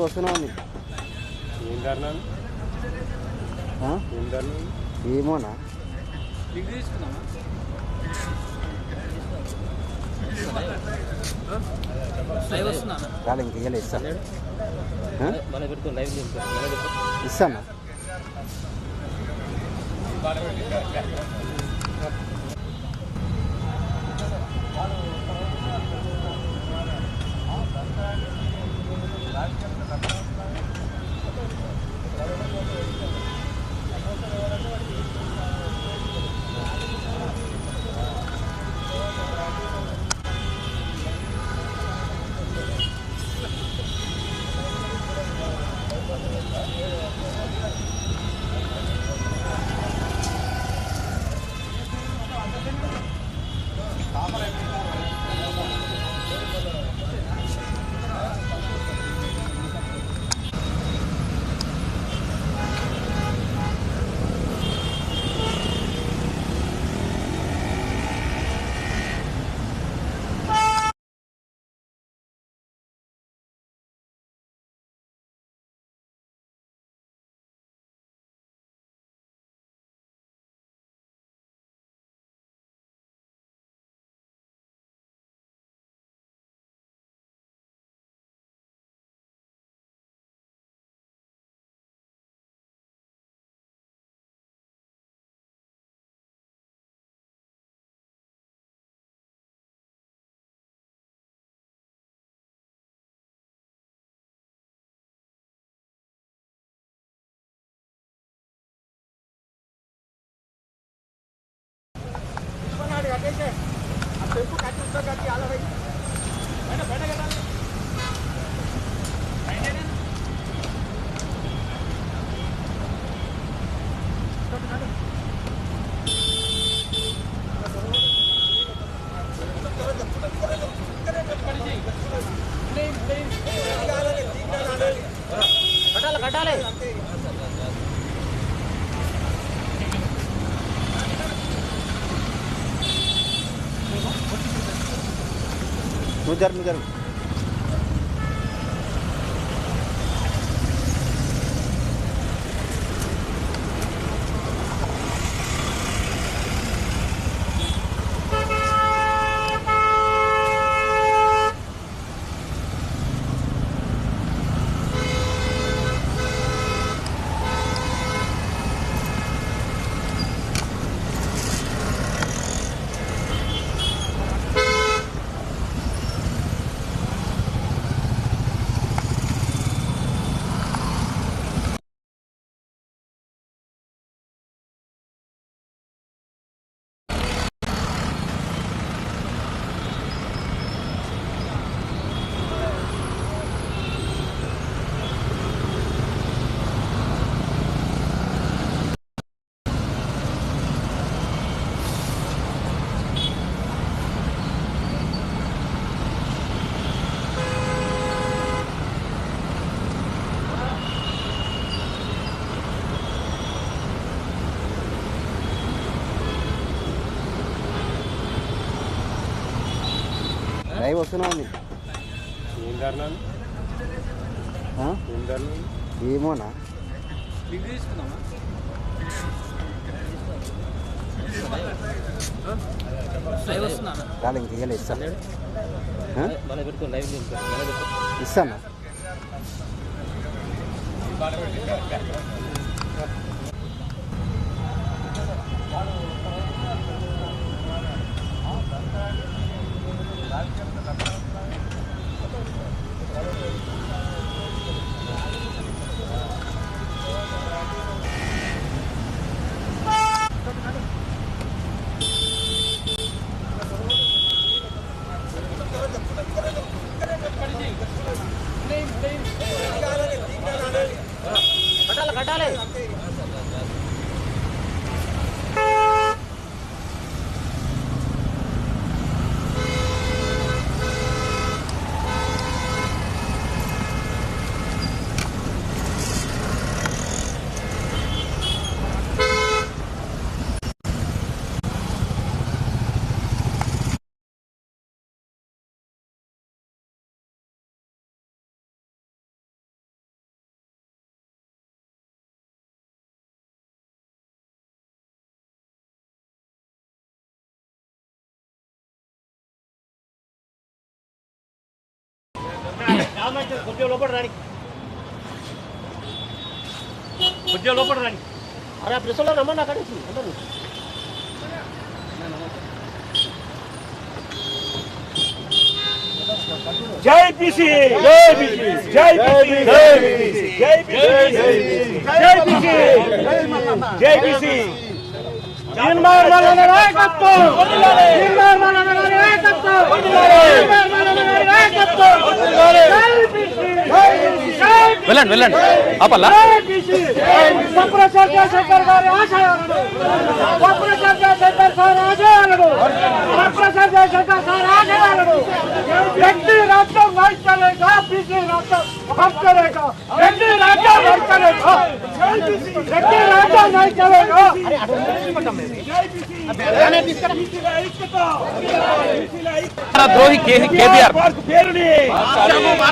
Live వస్తున్నా ఏమోనా? చాలా ఇంక ఇయ్యలే ఇస్తాను ఇస్తానా? నువ్వు జరు నువ్వు జరు లైవ్ వస్తున్నా ఉంది ఏం ధర్నాలు ఆ? ఏం ధర్నాలు ఏమోనా? కాదు ఇంక ఇయ్యలే ఇస్తా. ఆ? మన పెడుతూ లైవ్ ఇస్తానా? కొద్దిగా లోపల రాని అరే ఆ ప్రెస్లో రమ్మని అక్కడ అందరూ జై బీసీ జై బీసీ జై బీసీ జై బీసీ. జై బీసీ జై బీసీ నాయకత్వం నాయకత్వం జై వెళ్ళండి వెళ్ళండి. ఆపల్లా? వ్యక్తి రాష్ట్రం వైస్తలేగా బీసీ రాష్ట్రం వైస్తలేగా వ్యక్తి రాష్ట్రం వైస్తలేగా వ్యక్తి రాష్ట్రం వైస్తలేగా ద్రోహి కేసీఆర్ పేరుని.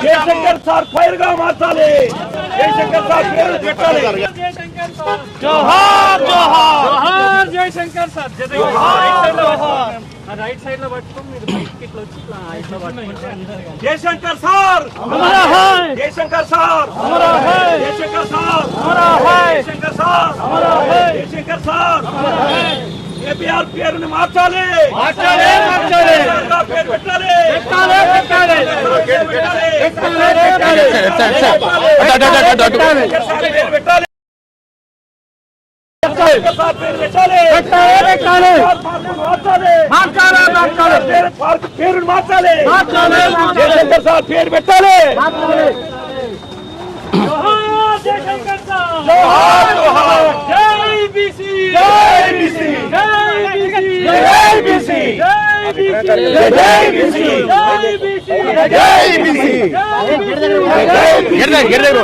జయశంకర్ సార్ పైరుగా మార్చాలి. जयशंकर साहब పేరు పెట్టాలి జోహార్ हमारा है जयशंकर सर। हमारा है। जयशंकर सर हमारा है। जयशंकर सर हमारा है। जयशंकर सर। हमारा है కేబీఆర్ పేరుని మార్చాలి మార్చాలి మార్చాలి పేరు పెట్టాలి పెట్టాలి పెట్టాలి పెట్టాలి పెట్టాలి పెట్టాలి పేరు మార్చాలి జయశంకర్ సార్ పేరు పెట్టాలి జయశంకర్ సార్ జై బీసీ జై బీసీ జై బీసీ జై బీసీ గిరద గిరద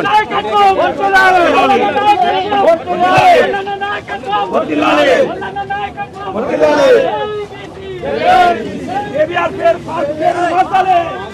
కేబీఆర్ పేరు పేరు మార్చాలి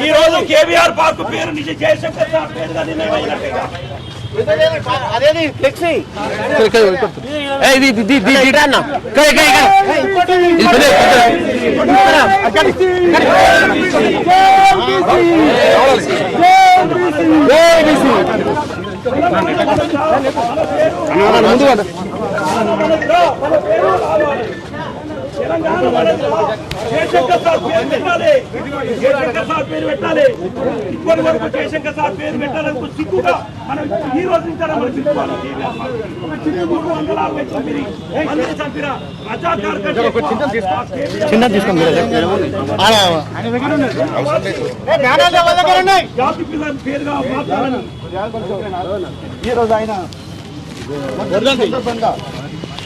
ఈ రోజు కేవీఆర్ పార్క్ పేరు నిజ జయశంకర్ సార్ పేరుగా నిర్ణయం అయినట్టుగా అదేది ఫ్లెక్సీ ముందు కదా తెలంగాణ మనదిలో జయశంకర్ సార్ పేరు పెట్టాలి జయశంకర్ సార్ పేరు పెట్టాలి ఇప్పటి వరకు జయశంకర్ సార్ పేరు పెట్టాలని సిగ్గుగా మనం ఈ రోజు నుంచి మనం సిగ్గుకోవాలి ఒక చిన్న మూడు వందల అరవై తొమ్మిది మందిని చంపిన రజాకార్ చిన్న తీసుకోండి జాతి పిల్లల పేరుగా మార్చాలని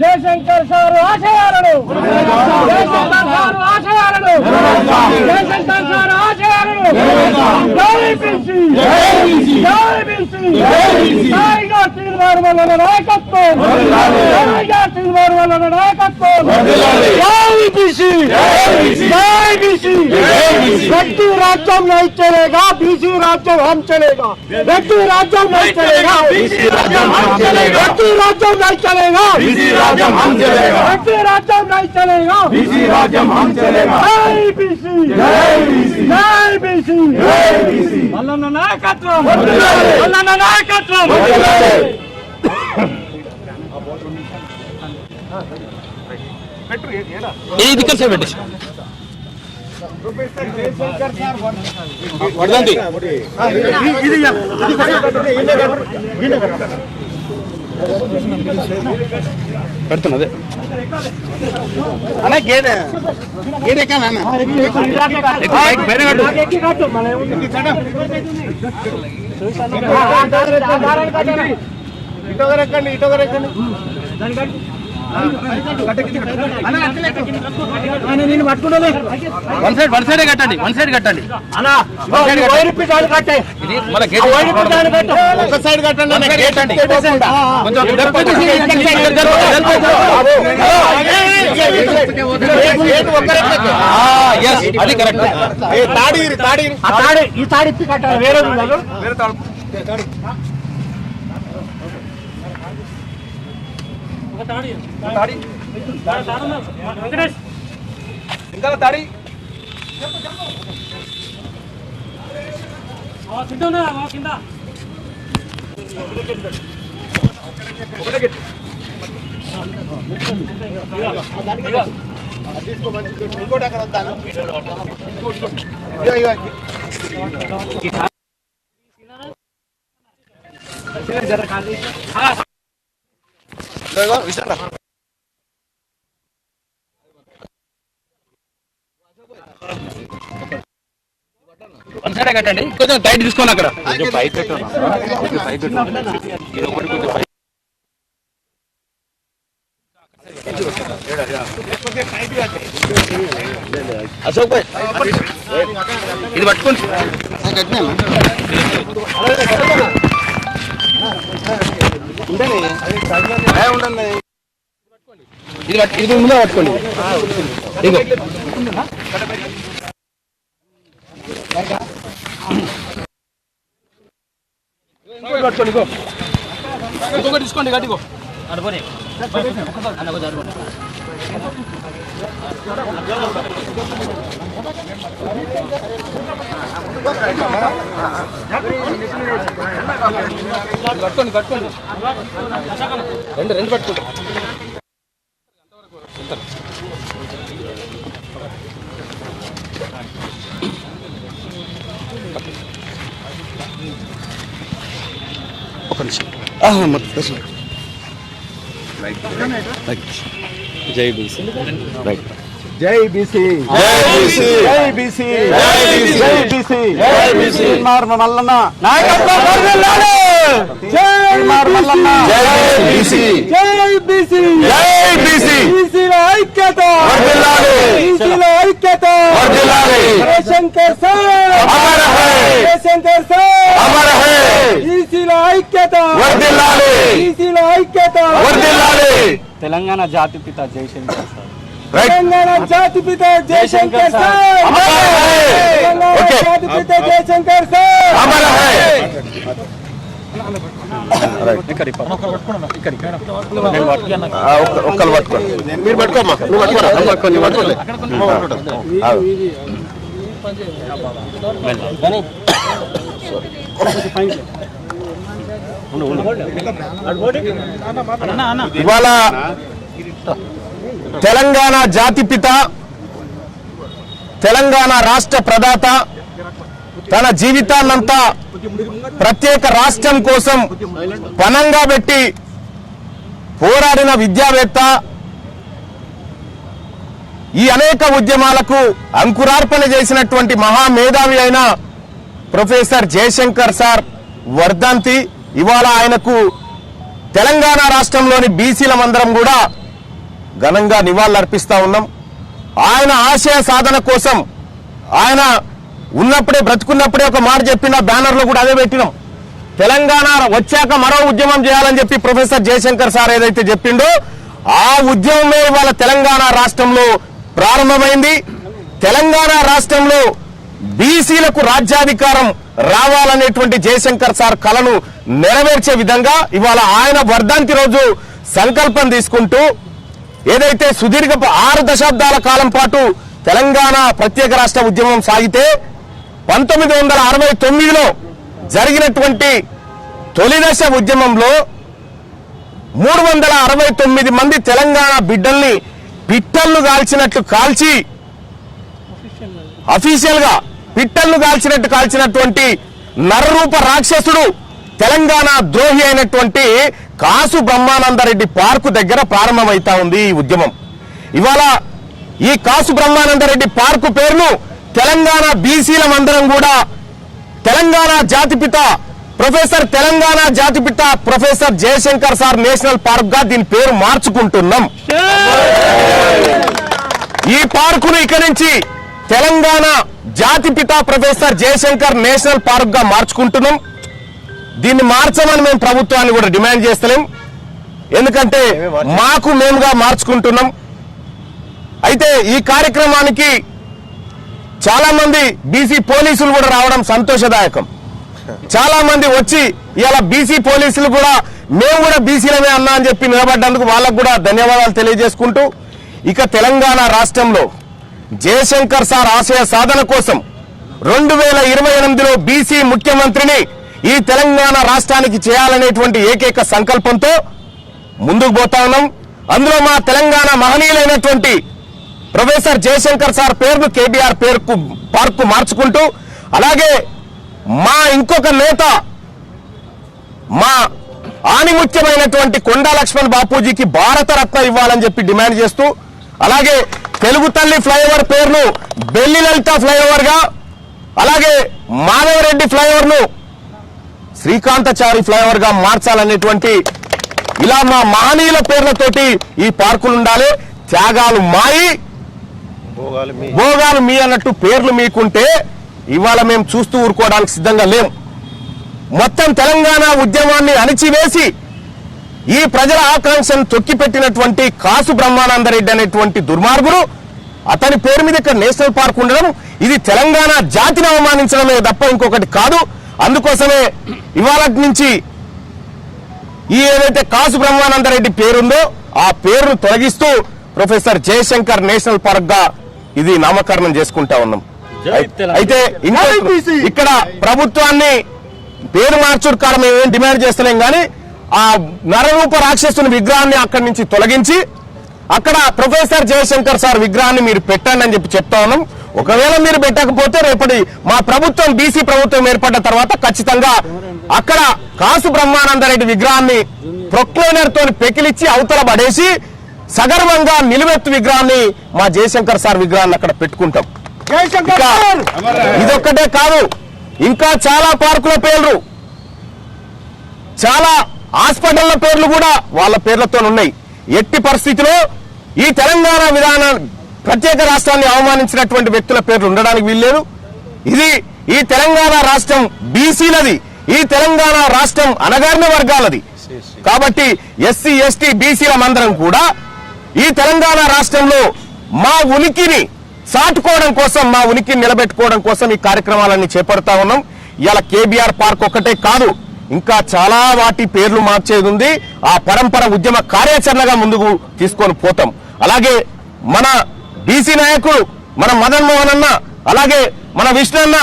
జయశంకర్ సార్ ఆశయాలను జయశంకర్ సార్ ఆశయాలను జయశంకర్ సార్ ఆశయాలను జై బీసీ జై బీసీ జైగా శ్రీవారి వల్ల నాయకత్వం జైగా శ్రీవారి వల్ల నాయకత్వం జై బీసీ జై బీసీ వ్యక్తి రాజ్యం नहीं चलेगा बीसी राज्य हम चलेगा व्यक्ति राज्य नहीं चलेगा बीसी राज्य हम चलेगा व्यक्ति राज्य नहीं चलेगा बीसी राज्य हम चलेगा व्यक्ति राज्य नहीं चलेगा बीसी राज्यम हम चलेगा మల్లన్న నాయకత్వం. మల్లన్న నాయకత్వం. ఇది కలిసే పెట్టి వడదండి ఇది పెడుతున్నదే. అన్న గేట్ గేట్ ఎక్కానా ఇటోగరెక్కండి ఇటోగరెక్కండి వన్ సైడ్ వన్ సైడ్ కట్టండి వన్ సైడ్ కట్టండి ఒక సైడ్ కొంచెం అది కరెక్ట్ తాడి తాడి ఈ తాడి కట్టాలి వేరే ఉండదు ఇంకా తాడి కింద ఇంకోటి అక్కడ వద్దాను వన్ సైడ్ కట్టండి. కొంచెం టైట్ తీసుకోండి అక్కడ. కొంచెం పైకి కొంచెం పైకి ఇది ఒకటి కొంచెం పైకి. అశోక్ భాయ్ ఇది పట్టుకోండి. ఇది పట్టు- ఇది ముందే పట్టుకోండి ఇంకోటి పట్టుకోండి ఇగో ఇంకొకటి తీసుకోండి గట్టిగో కట్టుకోండి కట్టుకోండి. రెండు రెండు పట్టుకోండి. ఒక నిమిషం. మొత్తం. బీసీ రైట్ జై బీసీ బీసీ జై బీసీ జై బీసీ జై బీసీ జై బీసీ మార్ మల్లన్న! జై మల్లన్న జై బీసీ జై బీసీ జై బీసీ బీసీల ఐక్యత! బీసీల ఐక్యత! జయశంకర్ సార్ అమర హై! జయశంకర్ సార్ అమర హై! బీసీల ఐక్యత వర్ధిల్లాలి! బీసీల ఐక్యత వర్ధిల్లాలి! తెలంగాణ జయశంకర్ తెలంగాణ జాతిపిత జయశంకర్ సార్! తెలంగాణ ఓకే జాతిపిత జయశంకర్ సార్. హై! ఆ, ఒక్క- ఒక్కరు పట్టుకోండి. మీరు పట్టుకోమ్మా. నువ్వు పట్టుకోరా? నువ్వు పట్టుకో నువ్వు పట్టుకోలే ఆగు. ఇవాళ తెలంగాణ జాతిపిత తెలంగాణ రాష్ట్ర ప్రదాత తన జీవితాన్నంతా ప్రత్యేక రాష్ట్రం కోసం పనంగా పెట్టి పోరాడిన విద్యావేత్త ఈ అనేక ఉద్యమాలకు అంకురార్పణ చేసినటువంటి మహామేధావి అయిన ప్రొఫెసర్ జయశంకర్ సార్ వర్ధంతి. ఇవాళ ఆయనకు తెలంగాణ రాష్ట్రంలోని బీసీలమందరం కూడా ఘనంగా నివాళులర్పిస్తా ఉన్నాం. ఆయన ఆశయ సాధన కోసం ఆయన ఉన్నప్పుడే బ్రతుకున్నప్పుడే ఒక మాట చెప్పిన బ్యానర్లో కూడా అదే పెట్టినాం. తెలంగాణ వచ్చాక మరో ఉద్యమం చేయాలని చెప్పి ప్రొఫెసర్ జయశంకర్ సార్ ఏదైతే చెప్పిండో ఆ ఉద్యమమే ఇవాళ తెలంగాణ రాష్ట్రంలో ప్రారంభమైంది. తెలంగాణ రాష్ట్రంలో బీసీలకు రాజ్యాధికారం రావాలనేటువంటి జయశంకర్ సార్ కలను నెరవేర్చే విధంగా ఇవాళ ఆయన వర్ధంతి రోజు సంకల్పం తీసుకుంటూ ఏదైతే సుదీర్ఘ ఆరు దశాబ్దాల కాలం పాటు తెలంగాణ ప్రత్యేక రాష్ట్ర ఉద్యమం సాగితే పంతొమ్మిది వందల అరవై తొమ్మిదిలో జరిగినటువంటి తొలి దశ ఉద్యమంలో మూడు వందల అరవై తొమ్మిది మంది తెలంగాణ బిడ్డల్ని పిట్టల్ను కాల్చినట్లు కాల్చి అఫీషియల్గా పిట్టల్ను కాల్చినట్టు కాల్చినటువంటి నరరూప రాక్షసుడు తెలంగాణ ద్రోహి అయినటువంటి కాసు బ్రహ్మానందరెడ్డి పార్కు దగ్గర ప్రారంభమవుతా ఉంది ఈ ఉద్యమం. ఇవాళ ఈ కాసు బ్రహ్మానందరెడ్డి పార్కు పేరును తెలంగాణ బీసీలమందరం కూడా తెలంగాణ జాతిపిత ప్రొఫెసర్ తెలంగాణ జాతిపిత ప్రొఫెసర్ జయశంకర్ సార్ నేషనల్ పార్క్గా దీని పేరు మార్చుకుంటున్నాం. ఈ పార్కును ఇక నుంచి తెలంగాణ జాతిపిత ప్రొఫెసర్ జయశంకర్ నేషనల్ పార్క్గా మార్చుకుంటున్నాం. దీన్ని మార్చమని మేము ప్రభుత్వాన్ని కూడా డిమాండ్ చేస్తలేం. ఎందుకంటే మాకు మేముగా మార్చుకుంటున్నాం. అయితే ఈ కార్యక్రమానికి చాలా మంది బీసీ పోలీసులు కూడా రావడం సంతోషదాయకం. చాలా మంది వచ్చి ఇలా బీసీ పోలీసులు కూడా మేము కూడా బీసీలమే అన్నా అని చెప్పి నిలబడ్డందుకు వాళ్ళకు కూడా ధన్యవాదాలు తెలియజేసుకుంటూ ఇక తెలంగాణ రాష్ట్రంలో జయశంకర్ సార్ ఆశయ సాధన కోసం రెండు వేల ఇరవై ఎనిమిదిలో బీసీ ముఖ్యమంత్రిని ఈ తెలంగాణ రాష్ట్రానికి చేయాలనేటువంటి ఏకైక సంకల్పంతో ముందుకు పోతా ఉన్నాం. అందులో మా తెలంగాణ మహనీయులైనటువంటి ప్రొఫెసర్ జయశంకర్ సార్ పేరును కేబీఆర్ పేరుకు పార్కు మార్చుకుంటూ అలాగే మా ఇంకొక నేత మా ఆనిముత్యమైనటువంటి కొండా లక్ష్మణ్ బాపూజీకి భారతరత్న ఇవ్వాలని చెప్పి డిమాండ్ చేస్తూ అలాగే తెలుగు తల్లి ఫ్లైఓవర్ పేరును బెల్లి లలిత ఫ్లైఓవర్గా అలాగే మాధవరెడ్డి ఫ్లైఓవర్ను శ్రీకాంతచారి ఫ్లైఓవర్గా మార్చాలనేటువంటి ఇలా మా మహనీయుల పేర్లతోటి ఈ పార్కులు ఉండాలి త్యాగాలు మాయి భోగాలు మీ. అన్నట్టు పేర్లు మీకుంటే ఇవాళ మేము చూస్తూ ఊరుకోవడానికి సిద్ధంగా లేం. మొత్తం తెలంగాణ ఉద్యమాన్ని అణిచివేసి ఈ ప్రజల ఆకాంక్షను తొక్కిపెట్టినటువంటి కాసు బ్రహ్మానందరెడ్డి అనేటువంటి దుర్మార్గుడు అతని పేరు మీద ఇక్కడ నేషనల్ పార్క్ ఉండడం ఇది తెలంగాణ జాతిని అవమానించడమే తప్ప ఇంకొకటి కాదు. అందుకోసమే ఇవాళ నుంచి ఈ ఏదైతే కాసు బ్రహ్మానందరెడ్డి పేరుందో ఆ పేరును తొలగిస్తూ ప్రొఫెసర్ జయశంకర్ నేషనల్ పార్క్గా ఇది నామకరణం చేసుకుంటా ఉన్నాం. అయితే ఇంకో ఇక్కడ ప్రభుత్వాన్ని పేరు మార్చుడు కాడ మేము ఏం డిమాండ్ చేస్తలేం కానీ ఆ నరరూప రాక్షసుని విగ్రహాన్ని అక్కడి నుంచి తొలగించి అక్కడ ప్రొఫెసర్ జయశంకర్ సార్ విగ్రహాన్ని మీరు పెట్టండి అని చెప్పి చెప్తా ఉన్నాం. ఒకవేళ మీరు పెట్టకపోతే రేపటి మా ప్రభుత్వం బీసీ ప్రభుత్వం ఏర్పడ్డ తర్వాత ఖచ్చితంగా అక్కడ కాసు బ్రహ్మానందరెడ్డి విగ్రహాన్ని ప్రొక్లైనర్ తోని పెకిలిచ్చి అవతల పడేసి సగర్వంగా నిలువెత్తు విగ్రహాన్ని మా జయశంకర్ సార్ విగ్రహాన్ని అక్కడ పెట్టుకుంటాం. ఇదొక్కటే కాదు ఇంకా చాలా పార్కుల పేర్లు చాలా హాస్పిటళ్ళ పేర్లు కూడా వాళ్ళ పేర్లతో ఉన్నాయి ఎట్టి పరిస్థితిలో ఈ తెలంగాణ విధాన ప్రత్యేక రాష్ట్రాన్ని అవమానించినటువంటి వ్యక్తుల పేర్లు ఉండడానికి వీల్లేదు. ఇది ఈ తెలంగాణ రాష్ట్రం బీసీలది. ఈ తెలంగాణ రాష్ట్రం అనగారిన వర్గాలది. కాబట్టి ఎస్సీ ఎస్టీ బీసీల మందరం కూడా ఈ తెలంగాణ రాష్ట్రంలో మా ఉనికిని సాటుకోవడం కోసం మా ఉనికిని నిలబెట్టుకోవడం కోసం ఈ కార్యక్రమాలన్నీ చేపడతా ఉన్నాం. ఇలా కేబీఆర్ పార్క్ ఒక్కటే కాదు ఇంకా చాలా వాటి పేర్లు మార్చేది ఉంది ఆ పరంపర ఉద్యమ కార్యాచరణగా ముందుకు తీసుకొని పోతాం. అలాగే మన బీసీ నాయకుడు మన మదన్ మోహన్ అన్న అలాగే మన విష్ణు అన్న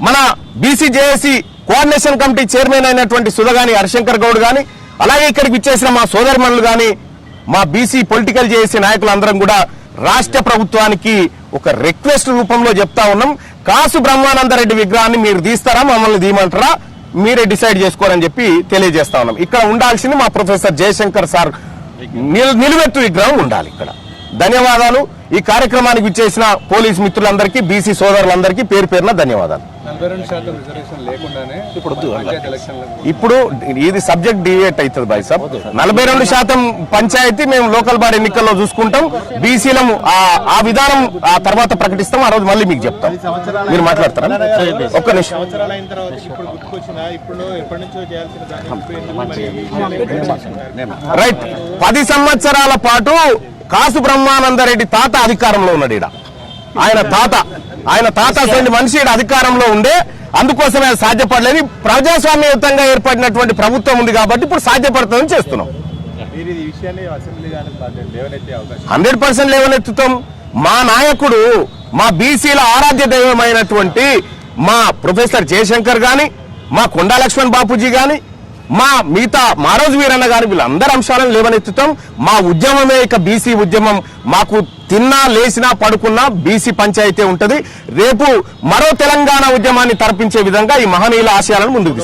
మన BC JAC coordination committee chairman అయినటువంటి సుధగాని హరిశంకర్ గౌడ్ గాని అలాగే ఇక్కడికి ఇచ్చేసిన మా సోదరిమణులు గాని మా బీసీ పొలిటికల్ జేఏసీ నాయకులందరం కూడా రాష్ట్ర ప్రభుత్వానికి ఒక రిక్వెస్ట్ రూపంలో చెప్తా ఉన్నాం. కాసు బ్రహ్మానందరెడ్డి విగ్రహాన్ని మీరు తీస్తారా మమ్మల్ని తీయమంటారా మీరే డిసైడ్ చేసుకోరని చెప్పి తెలియజేస్తా ఉన్నాం. ఇక్కడ ఉండాల్సింది మా ప్రొఫెసర్ జయశంకర్ సార్. నిల్- నిలువెత్తు విగ్రహం ఉండాలి ఇక్కడ. ధన్యవాదాలు. ఈ కార్యక్రమానికి ఇచ్చేసిన పోలీస్ మిత్రులందరికీ బీసీ సోదరులందరికీ పేరు పేరున ధన్యవాదాలు. ఇప్పుడు ఇది సబ్జెక్ట్ డివేట్ అవుతుంది బాయ్ సాబ్. నలభై రెండు శాతం పంచాయతీ మేము లోకల్ బాడీ ఎన్నికల్లో చూసుకుంటాం. బీసీలం ఆ విధానం ఆ తర్వాత ప్రకటిస్తాం. ఆ రోజు మళ్ళీ మీకు చెప్తాం. మీరు మాట్లాడతారా? ఒక్క నిమిషం. సంవత్సరాలు అయిన తర్వాత ఇప్పుడు గుర్తుకొచ్చిన ఇప్పుడు ఎప్పటి నుంచో చేయాల్సిన దాన్ని ఇప్పుడు ఎందుకు మరి? రైట్. పది సంవత్సరాల పాటు కాసు బ్రహ్మానందరెడ్డి తాత అధికారంలో ఉన్నాడు ఈడ. ఆయన తాత ఆయన తాత అసలు మనిషి ఈడ అధికారంలో ఉండే. అందుకోసమే అది సాధ్యపడలేదు ప్రజాస్వామ్యయుతంగా ఏర్పడినటువంటి ప్రభుత్వం ఉంది కాబట్టి ఇప్పుడు సాధ్యపడుతుందని చేస్తున్నాం. మీరు ఈ విషయాన్ని అసెంబ్లీ కానీ లేవనెత్తే అవకాశం హండ్రెడ్ పర్సెంట్ లేవనెత్తుతాం. మా నాయకుడు మా బీసీల ఆరాధ్య దైవమైనటువంటి మా ప్రొఫెసర్ జయశంకర్ గాని మా కొండా లక్ష్మణ్ బాపూజీ గాని మా మిగతా మారోజు వీరన్న గాని వీళ్ళందరి అంశాలను లేవనెత్తుతాం. మా ఉద్యమమే ఇక బీసీ ఉద్యమం. మాకు తిన్నా లేచినా పడుకున్నా బీసీ పంచాయతీ ఉంటది. రేపు మరో తెలంగాణ ఉద్యమాన్ని తరపించే విధంగా ఈ మహనీయుల ఆశయాలను ముందుకు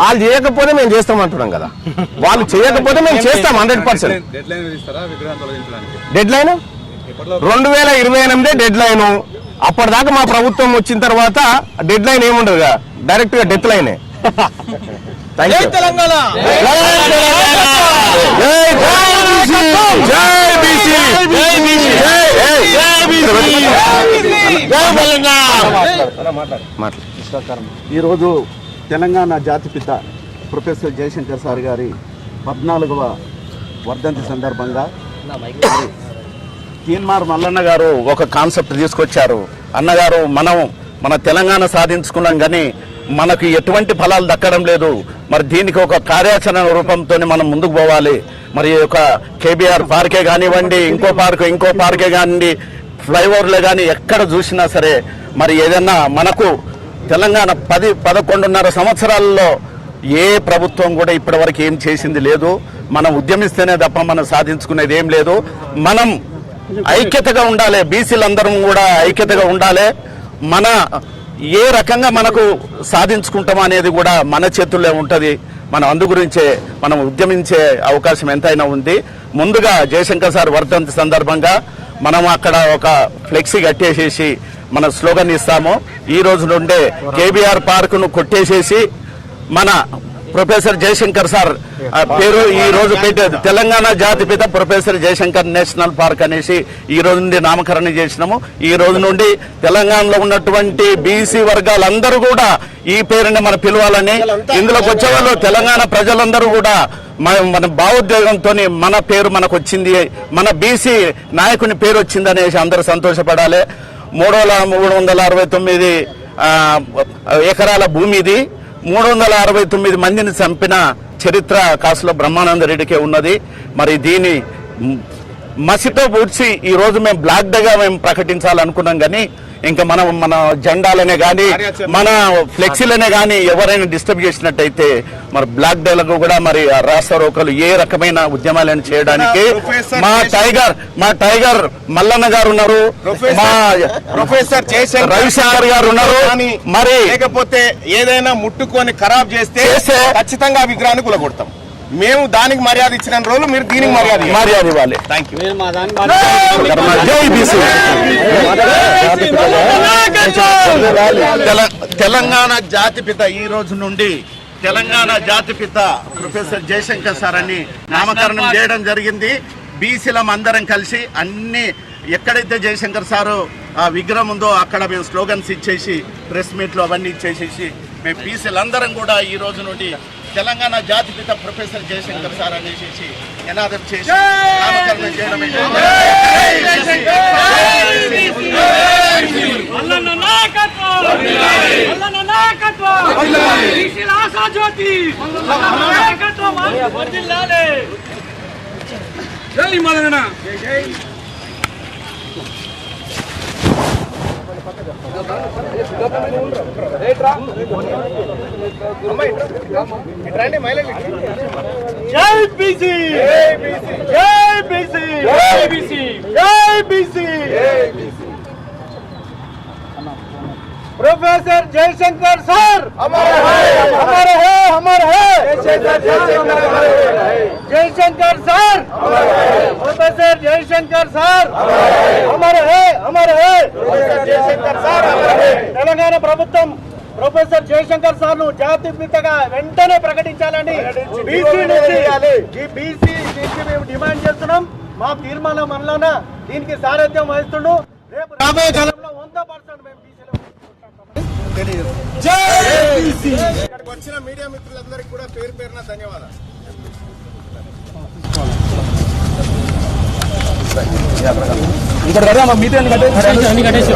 వాళ్ళు చేయకపోతే మేము చేస్తాం అంటున్నాం కదా. వాళ్ళు చేయకపోతే మేము చేస్తాం హండ్రెడ్ పర్సెంట్. డెడ్ లైన్ రెండు వేల ఇరవై ఎనిమిదే డెడ్ లైన్ అప్పటిదాకా మా ప్రభుత్వం వచ్చిన తర్వాత డెడ్ లైన్ ఏముండదు డైరెక్ట్గా డెత్ లైనే. తెలంగాణ జై! మాట్లాడు. ఈరోజు తెలంగాణ జాతిపిత ప్రొఫెసర్ జయశంకర్ సార్ గారి పద్నాలుగవ వర్ధంతి సందర్భంగా తీన్మార్ మల్లన్న గారు ఒక కాన్సెప్ట్ తీసుకొచ్చారు. అన్నగారు మనం మన తెలంగాణ సాధించుకున్నాం కానీ మనకు ఎటువంటి ఫలాలు దక్కడం లేదు. మరి దీనికి ఒక కార్యాచరణ రూపంతో మనం ముందుకు పోవాలి. మరి ఒక కేబీఆర్ పార్కే కానివ్వండి ఇంకో పార్క్ ఇంకో పార్కే కానివ్వండి ఫ్లైఓవర్లే కానీ ఎక్కడ చూసినా సరే మరి ఏదన్నా మనకు తెలంగాణ పది పదకొండున్నర సంవత్సరాల్లో ఏ ప్రభుత్వం కూడా ఇప్పటివరకు ఏం చేసింది లేదు. మనం ఉద్యమిస్తేనే తప్ప మనం సాధించుకునేది ఏం లేదు. మనం ఐక్యతగా ఉండాలి. బీసీలందరం కూడా ఐక్యతగా ఉండాలి. మన ఏ రకంగా మనకు సాధించుకుంటాం అనేది కూడా మన చేతుల్లో ఉంటుంది. మనం అందు గురించే మనం ఉద్యమించే అవకాశం ఎంతైనా ఉంది. ముందుగా జయశంకర్ సార్ వర్ధంతి సందర్భంగా మనం అక్కడ ఒక ఫ్లెక్సీ కట్టేసేసి మన స్లోగన్ ఇస్తాము. ఈ రోజు నుండే కేబీఆర్ పార్క్ను కొట్టేసేసి మన ప్రొఫెసర్ జయశంకర్ సార్ పేరు ఈ రోజు పెట్టేది. తెలంగాణ జాతిపిత ప్రొఫెసర్ జయశంకర్ నేషనల్ పార్క్ అనేసి ఈ రోజు నుండి నామకరణం చేసినాము. ఈ రోజు నుండి తెలంగాణలో ఉన్నటువంటి బీసీ వర్గాలందరూ కూడా ఈ పేరుని మనం పిలవాలని ఇందులోకి వచ్చే వాళ్ళు తెలంగాణ ప్రజలందరూ కూడా మన మన భావోద్వేగంతో మన పేరు మనకు వచ్చింది. మన బీసీ నాయకుని పేరు వచ్చింది అనేసి అందరూ సంతోషపడాలి. మూడు వందల మూడు వందల అరవై తొమ్మిది ఎకరాల భూమి ఇది మూడు వందల అరవై తొమ్మిది మందిని చంపిన చరిత్ర కాసులో బ్రహ్మానంద రెడ్డికే ఉన్నది. మరి దీని మసితో పూడ్చి ఈ రోజు మేము బ్లాక్ డేగా మేము ప్రకటించాలనుకున్నాం కానీ ఇంకా మనం మన జెండాలనే కానీ మన ఫ్లెక్సీలనే కానీ ఎవరైనా డిస్టర్బ్ చేసినట్టయితే మరి బ్లాక్ డేలకు కూడా మరి రాష్ట్ర రోకలు ఏ రకమైన ఉద్యమాలను చేయడానికి మా టైగర్ మా టైగర్ మల్లన్న గారు ఉన్నారు. మా ప్రొఫెసర్ రవిశంకర్ గారు ఉన్నారు. మరి లేకపోతే ఏదైనా ముట్టుకొని ఖరాబ్ చేస్తే ఖచ్చితంగా విగ్రహాన్ని కూలగొడతాం మేము దానికి మర్యాద ఇచ్చిన రోజులు మీరు దీనికి మర్యాద ఇవ్వాలి. మర్యాద ఇవ్వాలి. తెలంగాణ జాతిపిత ఈ రోజు నుండి తెలంగాణ జాతిపిత ప్రొఫెసర్ జయశంకర్ సార్ అని నామకరణం చేయడం జరిగింది. బీసీలం అందరం కలిసి అన్ని ఎక్కడైతే జయశంకర్ సారు ఆ విగ్రహం ఉందో అక్కడ మేము స్లోగన్స్ ఇచ్చేసి ప్రెస్ మీట్లు అవన్నీ ఇచ్చేసేసి మేము బీసీలందరం కూడా ఈ రోజు నుండి తెలంగాణ జాతిపిత ప్రొఫెసర్ జయశంకర్ సార్ అనేసి నినాదం చేసి నామకరణం చేయడం మల్లన్న నాయకత్వం! మల్లన్న! నాయకత్వం బీసీల ఆశా జ్యోతి మల్లన్న నాయకత్వం వర్ధిల్లాలి జై బీసీ. జై బీసీ. జై బీసీ. జై బీసీ. प्रोफेसर जयशंकर सर हमारे हमारे है हमारे है Jaishankar sir professor Jaishankar sir हमारे है हमारे है जयशंकर सर తెలంగాణ ప్రభుత్వం ప్రొఫెసర్ జయశంకర్ సార్ ను జాతిపితగా వెంటనే ప్రకటించాలని బీసీ నుంచి ఈ బీసీ నుంచి మేము డిమాండ్ చేస్తున్నాం మా తీర్మానం మనలోన దీనికి సారథ్యం వహిస్తుండు రేపు రాబోయే కాలంలో వంద పర్సెంట్ మేము తెలియజేస్తున్నాను ఇక్కడికి వచ్చిన మీడియా మిత్రులందరికీ కూడా పేరు పేరున ధన్యవాదాలు. ఇక్కడ కదా మీటర్ అన్ని కట్టేసి అన్ని కట్టేసి